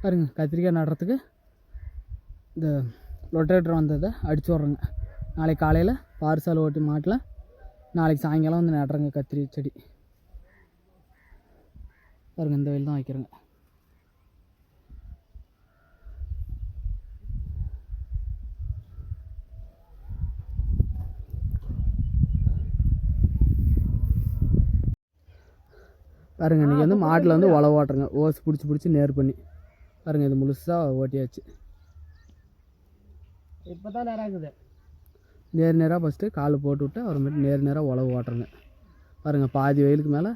பாருங்க கத்திரிக்காய் நடுறதுக்கு இந்த ரொட்டேட்டர் வந்ததை அடிச்சு விட்றேங்க. நாளைக்கு காலையில் பார்சல் ஓட்டி மாட்டில் நாளைக்கு சாயங்காலம் வந்து நடுறேங்க கத்திரி செடி. பாருங்க இந்த வெயில் தான் வைக்கிறேங்க. பாருங்க இன்றைக்கி வந்து மாட்டில் வந்து உழவு ஓட்டுறங்க. ஓஸ் பிடிச்சி பிடிச்சி நேர் பண்ணி. பாருங்க இது முழுசாக ஓட்டியாச்சு. இப்போ தான் நேரம் இருக்குது நேர் நேராக ஃபஸ்ட்டு கால் போட்டு விட்டு அப்புறமேட்டு நேர் நேராக உழவு ஓட்டுறங்க. பாருங்கள் பாதி வெயிலுக்கு மேலே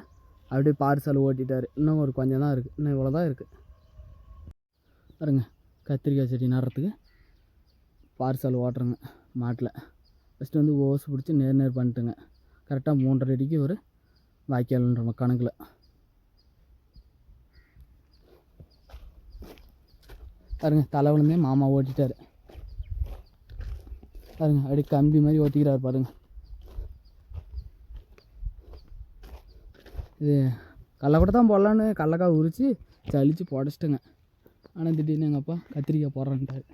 அப்படியே பார்சல் ஓட்டிட்டாரு. இன்னும் ஒரு கொஞ்சம் தான் இருக்குது இன்னும் இவ்வளோ தான் இருக்குது பாருங்க கத்திரிக்காய் செடி நடுறதுக்கு பார்சல் ஓட்டுறங்க மாட்டில். ஃபஸ்ட்டு வந்து ஓஸ் பிடிச்சி நேர் நேர் பண்ணிட்டுங்க. கரெக்டாக மூன்றரை அடிக்கு ஒரு வாய்க்கால்ன்ற கணக்கில். பாருங்க தலை விழுந்தே மாமா ஓட்டிட்டாரு. பாருங்க அப்படியே கம்பி மாதிரி ஓட்டிக்கிறார் பாருங்க. இது கடலக்கூட தான் போடலான்னு கடலக்காய் உரித்து சளிச்சு புடச்சிட்டேங்க. ஆனால் திடீர்னு எங்கள் அப்பா கத்திரிக்காய் போடுறேன்ட்டாரு.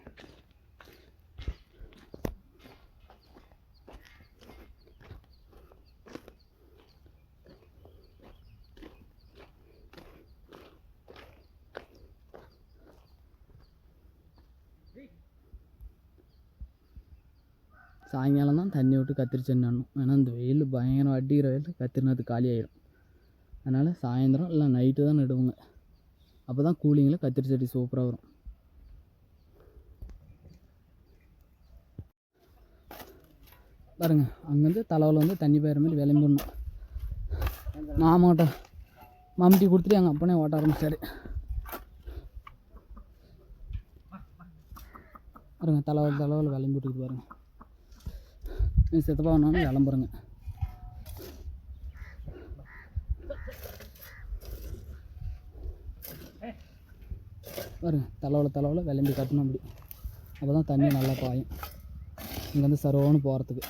சாயங்காலம் தான் தண்ணி விட்டு கத்திரிச்சு நடணும். ஏன்னா இந்த வெயில் பயங்கரம் அடிக்கிற வெயில் கத்திரினது காலி ஆயிடும் அதனால் சாயந்தரம் இல்லை நைட்டு தான் நடுவோங்க. அப்போ தான் கூலிங்கில் கத்திரி செடி சூப்பராக வரும். பாருங்க அங்கேருந்து தலைவில் வந்து தண்ணி பயிற மாதிரி விளம்பிடணும் மாமாட்ட மம்டி கொடுத்துட்டு எங்கள் அப்பனே ஓட்ட ஆரம்பிச்சார். பாருங்க தலைவல் தலைவில் விளம்பி பாருங்கள் பாருங்க. நீ சித்தப்பா வேணாலும் கிளம்புறேங்க. பாருங்க தலைவில் தலைவில் விளம்பி கட்டணும் அப்படி. அப்போ தான் தண்ணி நல்லா பாயும். இங்கேருந்து சரோன்னு போகிறதுக்கு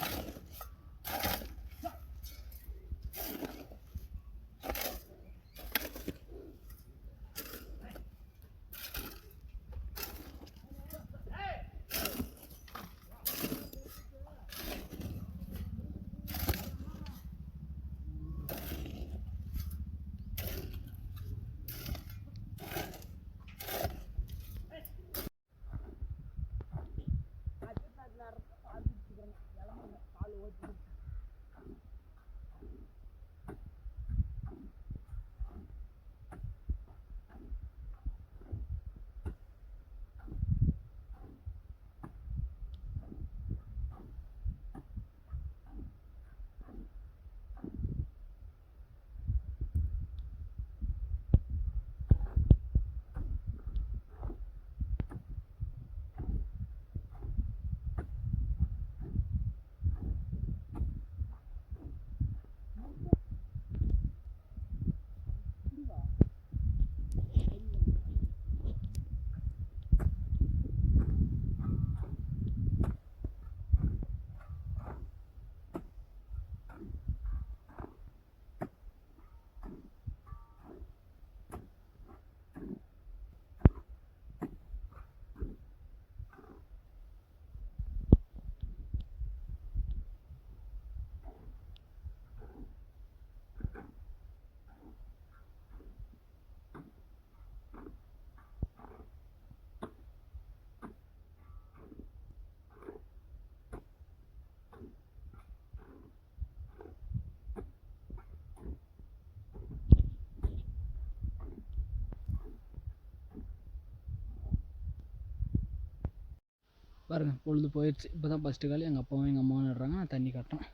பாருங்கள் பொழுது போயிடுச்சு. இப்போ தான் ஃபஸ்ட்டு கால் எங்கள் அப்பாவும் எங்கள் அம்மாவும் நடுறாங்க நான் தண்ணி கட்டுறேன்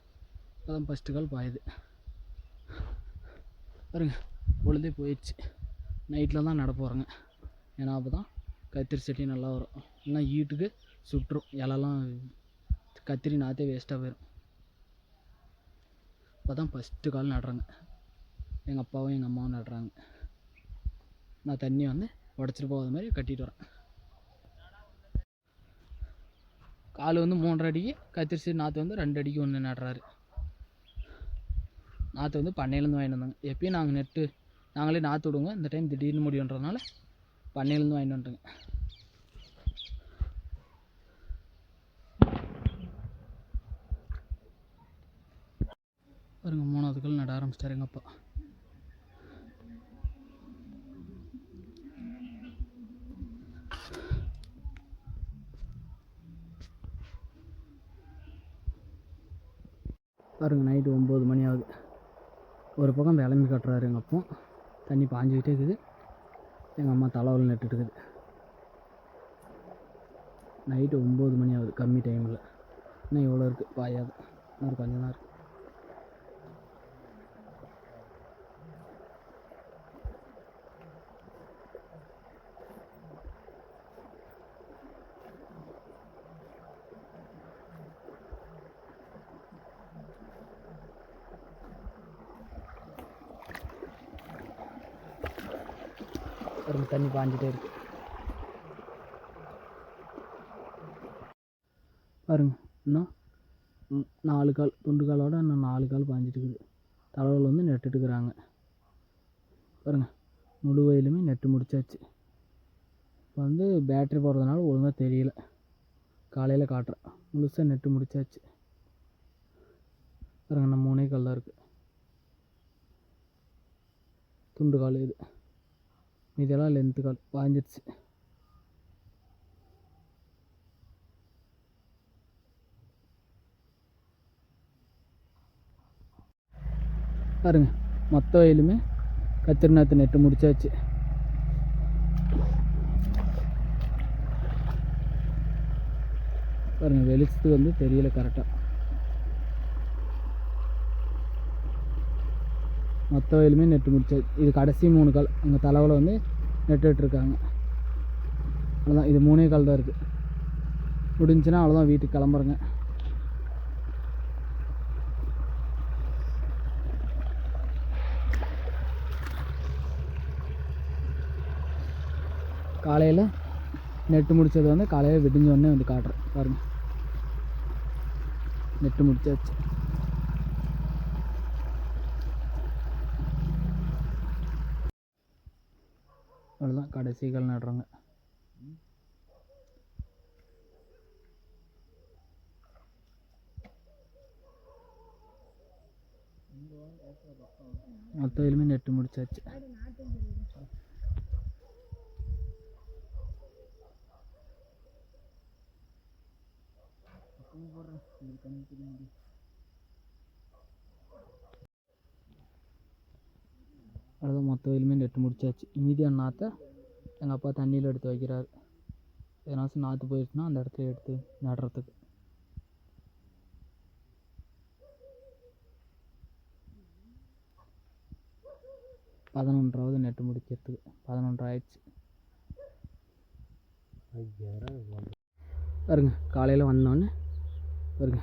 இப்போ தான் ஃபஸ்ட்டு கால் பாயுது. பாருங்க பொழுதே போயிடுச்சு. நைட்டில் தான் நட போகிறேங்க ஏன்னா அப்போ தான் கத்திரி செடி நல்லா வரும். இல்லைன்னா ஈட்டுக்கு சுட்டுரும். இலலாம் கத்திரி நாற்றே வேஸ்ட்டாக போயிடும் இப்போ தான் ஃபஸ்ட்டு கால் நடுறாங்க. எங்கள் அப்பாவும் எங்கள் அம்மாவும் நடுறாங்க. நான் தண்ணி வந்து உடச்சிட்டு போகாத மாதிரி கட்டிட்டு வரேன். கால் வந்து மூன்றரை அடிக்கு கத்திரிச்சு நாற்று வந்து ரெண்டு அடிக்கு ஒன்று நடுறாரு. நாற்று வந்து பண்ணையிலேருந்து வாங்கிட்டு வந்தாங்க. எப்பயும் நாங்கள் நெட்டு நாங்களே நாற்று விடுவோங்க. இந்த டைம் திடீர்னு முடியுன்றதுனால பண்ணையிலேருந்து வாங்கிட்டு வந்துட்டுங்க. பாருங்க மூணாவது கல் நட ஆரம்பிச்சிட்டாருங்கப்பா பாருங்கள் நைட்டு ஒம்பது மணி ஆகுது. ஒரு பக்கம் விளம்பி கட்டுறாரு எங்கள் அப்போ. தண்ணி பாஞ்சிக்கிட்டே இருக்குது. எங்கள் அம்மா தலைவல் நட்டுட்டு இருக்குது. நைட்டு ஒம்பது மணி ஆகுது. கம்மி டைமில் இன்னும் இவ்வளோ இருக்குது பாயாது. இன்னும் கொஞ்சம் தான் இருக்குது பாருங்க தண்ணி பாஞ்சிட்டே இருக்கு. பாருங்க இன்னும் நாலு கால் துண்டு காலோட இன்னும் நாலு கால் பாஞ்சிட்டு இருக்குது. தலைவல் வந்து நெட்டுட்டுக்கிறாங்க பாருங்க முழு வயலுமே நெட்டு முடிச்சாச்சு. இப்போ வந்து பேட்ரி போடுறதுனால ஒழுங்காக தெரியல. காலையில் காட்டுறேன். முழுசாக நெட்டு முடிச்சாச்சு. பாருங்க நம்ம மூணே கால் தான் இருக்குது துண்டு கால் இது. இதெல்லாம் லென்த்து கால் பாஞ்சிருச்சு பாருங்க மொத்த வயலுமே கத்திரிநாத்து நெட்டு முடிச்சாச்சு. பாருங்க வெளிச்சத்துக்கு வந்து தெரியல கரெக்டாக மொத்த வயலுமே நெட்டு முடிச்சது இது கடைசி மூணு கால். அங்கே தலைவில் வந்து நெட்டுட்ருக்காங்க அவ்வளோதான் இது மூணே கால் தான் இருக்குது முடிஞ்சுன்னா அவ்வளோதான் வீட்டுக்கு கிளம்புறேங்க. காலையில் நெட்டு முடிச்சது வந்து காலையில் விடிஞ்ச உடனே வந்து காட்டுறேன். பாருங்கள் நெட்டு முடிச்சாச்சு. அவ்வளோதான் கடைசி கால் நடுறாங்க. மொத்த வயலுமே நெட்டு முடிச்சாச்சு. அவ்வளோதான் மொத்த வயலுமே நெட்டு முடிச்சாச்சு. மீதியான நாற்றை எங்கள் அப்பா தண்ணியில் எடுத்து வைக்கிறார். எதனாச்சும் நாற்று போயிடுச்சுன்னா அந்த இடத்துல எடுத்து நடுறதுக்கு. பதினொன்றாவது நெட்டு முடிக்கிறதுக்கு. பதினொன்றாயிடுச்சு. பாருங்க காலையில் வந்தோடனே பாருங்க.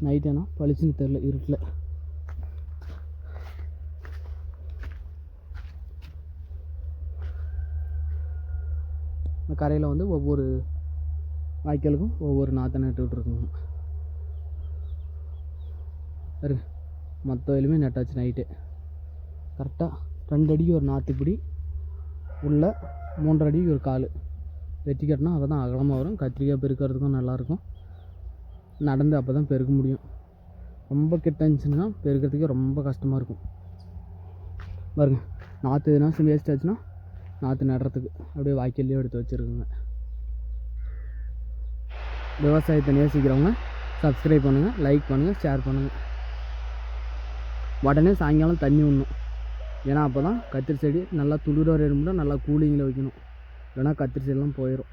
நைட் ஏன்னா பளிச்சுன்னு தெரில இருட்டில். அந்த கரையில் வந்து ஒவ்வொரு வாய்க்காலுக்கும் ஒவ்வொரு நாற்றை நட்டுக்கிட்டு விட்ருக்குங்க பாருங்க மொத்த வயலுமே நட்டாச்சு நைட்டு. கரெக்டாக ரெண்டு அடிக்கு ஒரு நாற்றுப்பிடி உள்ள மூன்றரை அடிக்கு ஒரு கால். வெட்டி கட்டினா அப்போ தான் அகலமாக வரும். கத்திரிக்காய் பெருக்கிறதுக்கும் நல்லாயிருக்கும். நடந்து அப்போ தான் பெருக்க முடியும். ரொம்ப கிட்ட இருந்துச்சுன்னா பெருக்கிறதுக்கே ரொம்ப கஷ்டமாக இருக்கும். பாருங்கள் நாற்று எதுனா வேஸ்ட் ஆச்சுன்னா நாற்று நடுறதுக்கு. அப்படியே வாய்க்கல்லையும் எடுத்து வச்சுருக்குங்க. விவசாயத்தை நேசிக்கிறவங்க சப்ஸ்கிரைப் பண்ணுங்கள் லைக் பண்ணுங்கள் ஷேர் பண்ணுங்கள் உடனே சாயங்காலம் தண்ணி விடணும். ஏன்னா அப்போ தான் கத்திரி செடி நல்லா துளிர் வர நல்லா கூலிங்கில் வைக்கணும். இல்லைனா கத்திரி செடிலாம் போயிடும்